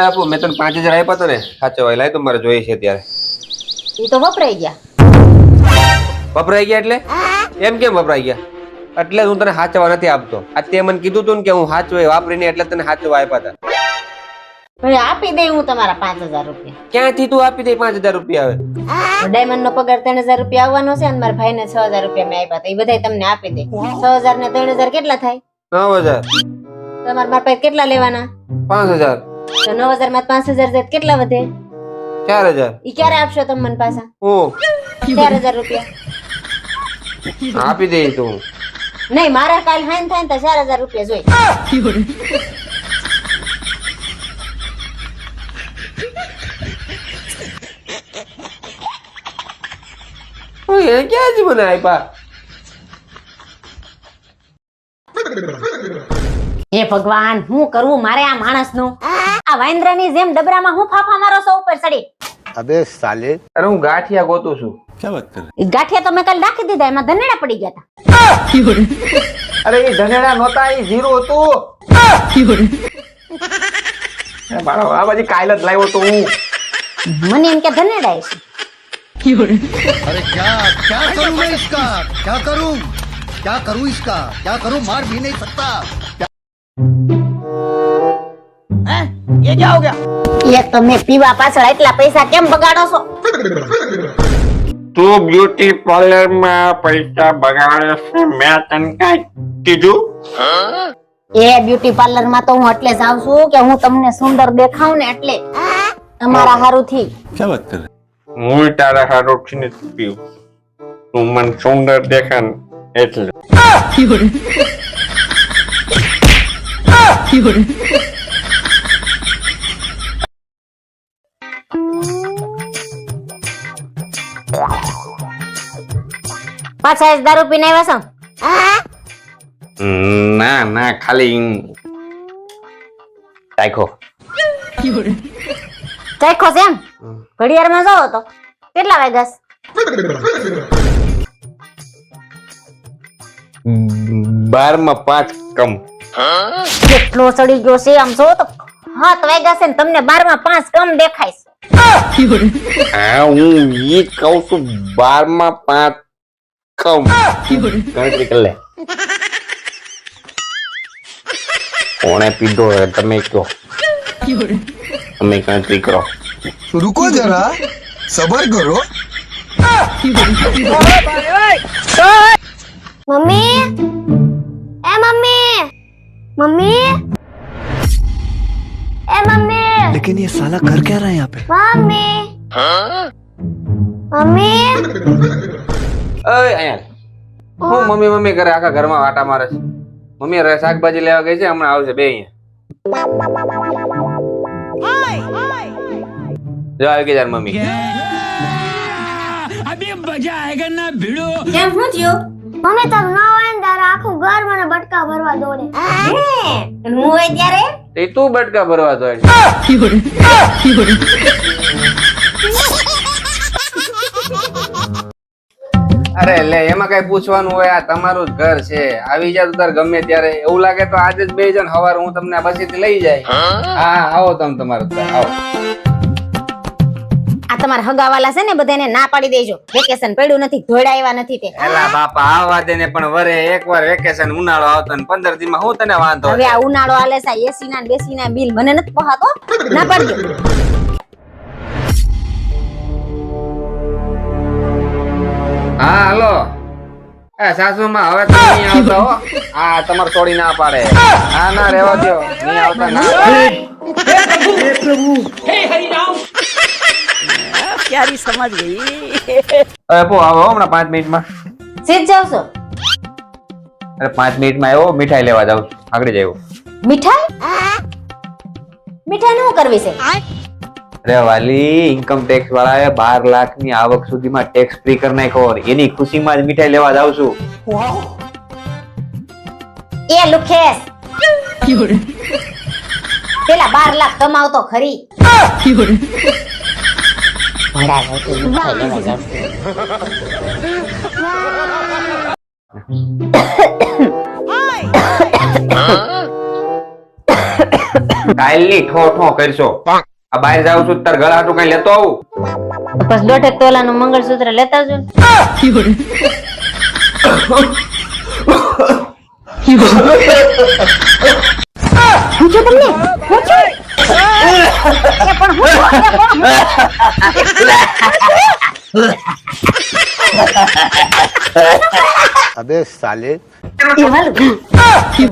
આપો મેં તને પાંચ હજાર આપ્યા હતા ને. સાચો લાય તો મારે જોઈએ છે ત્યારે એ તો વપરાઈ ગયા. વપરાઈ ગયા એટલે? એમ કેમ વપરાઈ ગયા? એટલે હું તને સાચવા નથી આપતો. આ તે મને કીધું તું ને કે હું સાચવે વાપરીને એટલે તને સાચવા આપ્યા હતા ભાઈ આપી દઈ હું તમારા પાંચ હજાર રૂપિયા. ક્યાંથી તું આપી દે પાંચ હજાર રૂપિયા આવે ડાયમંડ નો પગાર ત્રણ હજાર રૂપિયા આવવાનો છે અને મારા ભાઈ ને છ હજાર રૂપિયા મેં આપ્યા હતા એ બધા તમને આપી દે. છ હજાર ને ત્રણ હજાર કેટલા થાય? નવ હજાર. તમારા મારા પાસે કેટલા લેવાના? પાંચ હજાર. તો નવ હજારમાં પાંચ હજાર કેટલા વધે? ચાર હજાર. ઈ ક્યારે આપશો તમે મને પાછા? હું? ચાર હજાર રૂપિયા. આપી દે તો નહીં મારા કાલ હાઈન થાય તો ચાર હજાર રૂપિયા જોઈ. ક્યાં જ મને આપ્યા હે ભગવાન હું કરવું મારે આ માણસ નું આ વાંદરાની જેમ ડબરામાં હું ફાફા મારો છો ઉપર ચડી अबे साले અરે હું ગાંઠિયા ગોતું છું ઈ ગાંઠિયા તો મેં કાલ રાખી દીધા એમાં ધનેડા પડી ગયા હતા અરે એ ધનેડા નહોતા એ જીરો હતું એ મારો આ બાજી કાલ જ લાવ્યો તો હું મને એમ કે ધનેડા છે अरे क्या क्या करूं मैं इसका क्या करूं क्या करूं इसका क्या करूं मार भी नहीं सकता એક તમે પીવા પાછળ એટલા પૈસા કેમ બગાડો છો? તું બ્યુટી પાર્લરમાં પૈસા બગાડે છે મેં તને કઈ કીધું? એ બ્યુટી પાર્લરમાં તો હું એટલે જાઉં છું કે હું તમને સુંદર દેખાઉં ને એટલે. તમારા હારું થી હું તારા હારું થી પીવું. તું મને સુંદર દેખાન એટલે. પાછા જ દારૂ પીને આવ્યા છો ના ના ખાલી ચાખો ચાખો છે એમ ઘડિયાળમાં જવો તો કેટલા વાગ્યા બારમાં પાંચ કમ કેટલો સડી ગયો છે આમ જો તો હાથ વાગ્યા છે ને તમને બારમાં પાંચ કમ દેખાય હા હું એ કહું છું બારમાં પાંચ કમ. ગણતરી કરી લે. કોણે પીધો તમે કહો. તમે ગણતરી કરો. રૂકો જરા. સબર કરો. મમ્મી? मम्मी ए मम्मी लेकिन ये साला कर क्या रहा है यहाँ पे मम्मी मम्मी અય અહીંયા હું મમ્મી મમ્મી કરે આખા ઘરમાં વાટા મારે છે મમ્મી રે શાકભાજી લેવા ગઈ છે હમણાં આવશે બે અહીંયા જો આવી ગઈ તાર મમ્મી કેમ શું થયું મમ્મી તમે ન તારે આખું ઘર મને બટકા ભરવા દોડે હું? હોય ત્યારે? તે તું બટકા ભરવા દોડે અરે લે એમાં કઈ પૂછવાનું હોય આ તમારું જ ઘર છે. આવી જા તો તાર ગમે ત્યારે. એવું લાગે તો આજે જ બે જણ હવાર હું તમને પછીથી લઈ જાય. હા આવો તમે તમારું ઘર, આવો. આ તમારા હગાવાલા છે ને બધાને ના પાડી દેજો. વેકેશન પડ્યું નથી ધોળા એવા નથી તે. એલા બાપા આવા દે ને પણ વરે એકવાર વેકેશન ઉનાળો આવતો ને પંદર દી માં હું તને વાંધો હવે આ ઉનાળો આલે સા એસી ના બેસી ના બિલ મને નથી પહાતો. ના પાડજો. હા હાલો. એ સાસુમાં હવે તો નહીં આવતા હો. હા તમારે છોડી ના પાડે. હા ના રહેવા દો નહીં આવતા ના પાડે. હવે પો આવો હમણાં પાંચ મિનિટમાં. સીધ જાવ છો? અરે પાંચ મિનિટમાં આવ્યો મીઠાઈ લેવા જાઉં આગળ જાવ મીઠાઈ? મીઠાઈ નું કરવી છે. અરે વાલી ઇન્કમ ટેક્સ વાળાએ બાર લાખની આવક સુધીમાં ટેક્સ ફ્રી કરી નાખ્યો એની ખુશીમાં જ મીઠાઈ લેવા જાઉં છું. એ લુખેસ પેલા બાર લાખ કમાવતો ખરી. ભડા જાય તો લેવા જાવ કાલની ઠો ઠો કરશો. આ બહાર જાઉં છું તાર ગળા હાટું કઈ લેતો આવું? બસ દોઢેક તોલાનું મંગળસૂત્ર લેતા આવજો પૂછો તમને પૂછો. અબે સાલે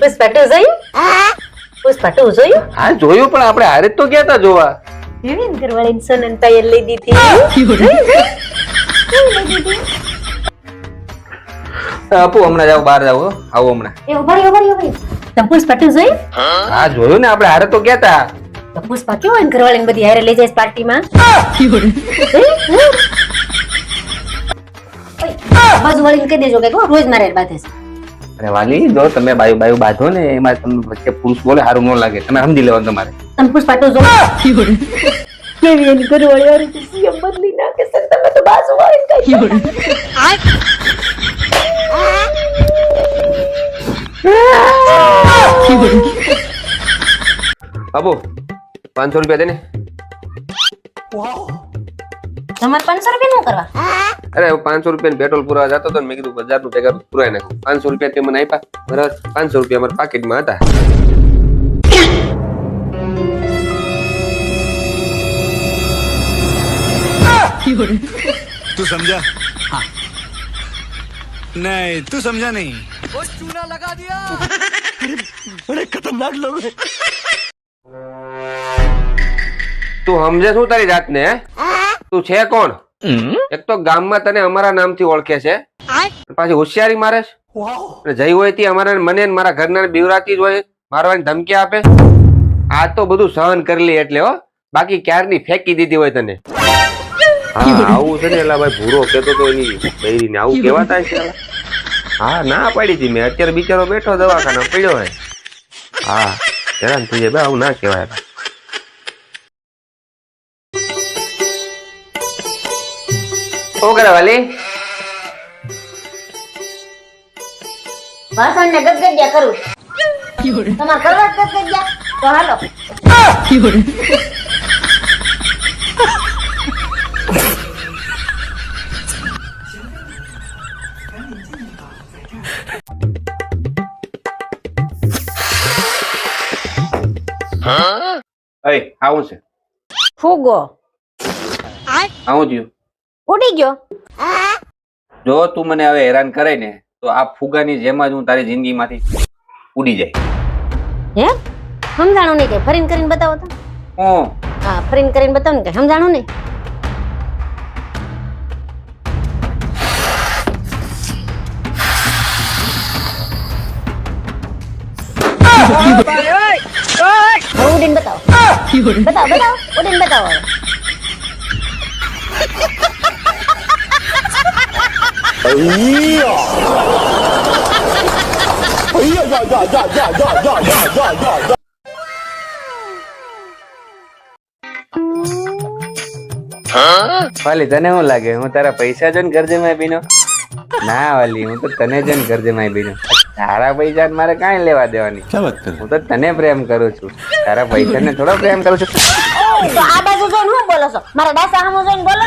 પુષ્પાટો જોયું? પુષ્પાટો જોયું? હા જોયું પણ આપણે હારે તો ગયા તા જોવા. વિવિન કરવાળી સોનન પાયલ લઈ દીધી. આપો હમણાં જાવ બહાર જાવ આવો હમણાં. એ ઊભા રહી ઊભા રહી ઊભા રહી. જોયું? હા જોયું ને આપણે હારે તો ગયા તા. પુષ્પા કેવો એમ ને બધી હારે લઈ જાય પાર્ટીમાં? બાજુ વાળીને કહી દેજો કે રોજ મારે બાંધે છે. અરે વાલી જો તમે બાયુ બાયુ બાંધો ને એમાં તમને વચ્ચે પુરુષ બોલે સારું ન લાગે. તમે સમજી લેવાનું તમારે. તમે પુરુષ પાટો જો. કેવી એની ઘરવાળી વાળી તો સીએમ બદલી નાખે સર તમે તો બાજુ વાળી કહી દો. બાબુ પાંચસો રૂપિયા દે ને. તમારે પાંચસો રૂપિયા નું કરવા? અરે હું પાંચસો રૂપિયા પેટ્રોલ પુરાવા જતો હતો મેં કીધું હજારનું પેકર પુરાવી નાખું. પાંચસો રૂપિયા તે મને આપ્યા. બરાબર. પાંચસો રૂપિયા મારા પાકીટમાં હતા. તું સમજા? હા નહીં તું સમજા નહીં. ચૂના લગા દિયા. અરે ખતરનાક લોકો. તું સમજે શું તારી જાતને હે? તું છે કોણ? એક તો ગામમાં તને અમારા નામથી ઓળખે છે. પાછી હોશિયારી મારે છે? જઈ હોય તી અમારા મને મારા ઘરના બીવરાતી જ હોય મારવાની ધમકી આપે. આ તો બધું સહન કરી લે એટલે હો. બાકી ક્યારની ફેંકી દીધી હોય તને? હા આવું છે ને એલા ભાઈ ભૂરો કેતો તો એની બૈરીને. આવું કેવાતા છે હા ના પાડી હતી મેં. અત્યારે બિચારો બેઠો દવાખાના પડ્યો હોય. હા હેરાન થઈ જાય. બે આવું ના કહેવાય. શું કરે વાલી વાસણ ને ગદગદિયા કરું. તમારે કરવા જ તો હાલો. અય આવું છે. ફૂગો. આવું થયું. ઉડી ગયો. જો તું મને હવે હેરાન કરે ને તો આ ફુગાની જેમ જ હું તારી જિંદગીમાંથી ઉડી જાય. હે સમજાણું નહીં કે ફરીન કરીને બતાવો તો. હું? હા ફરીન કરીને બતાવો ને કે સમજાણું નહીં? ઉડીને બતાવો. બતાવો બતાવો. ઉડીને બતાવો 呀！哎呀呀呀呀呀呀呀呀呀呀！વાલી તને શું લાગે? હું તારા પૈસા જોઈને કરજે માં બીનો? ના વાલી હું તો તને જોઈને કરજે માં બીનો. તારા પૈસા મારે કાંઈ લેવા દેવાની. હું તો તને પ્રેમ કરું છું. તારા પૈસા ને થોડો પ્રેમ કરું છું. આ બાજુ જોઈને હું બોલો છો? મારા ડાસા સામે જોઈને બોલો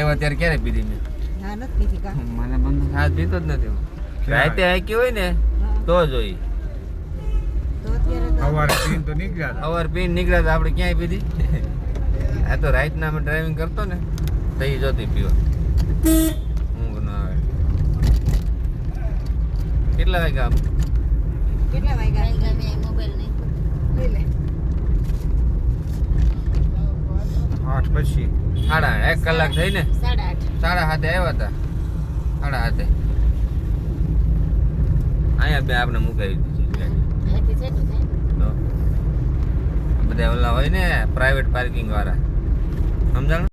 આવ્યો ત્યારે ક્યારે પીધી મેં? મને બંધ હાથ પીતો જ નથી. રાતે હાકી હોય ને તો જોઈ અવાર પીને નીકળ્યા તો આપણે ક્યાંય પીધી? આ તો રાતના અમે ડ્રાઇવિંગ કરતો ને તો જોતી પીવા. ઊંઘ ના આવે. કેટલા વાગ્યા? સાડા આઠ, એક કલાક થઈ ને સાડા સાતે આવ્યા હતા સાડા હાથે. અહીંયા બે આપણે મુકાવી દીધી બધા ઓલા હોય ને પ્રાઇવેટ પાર્કિંગ વાળા. સમજાણ?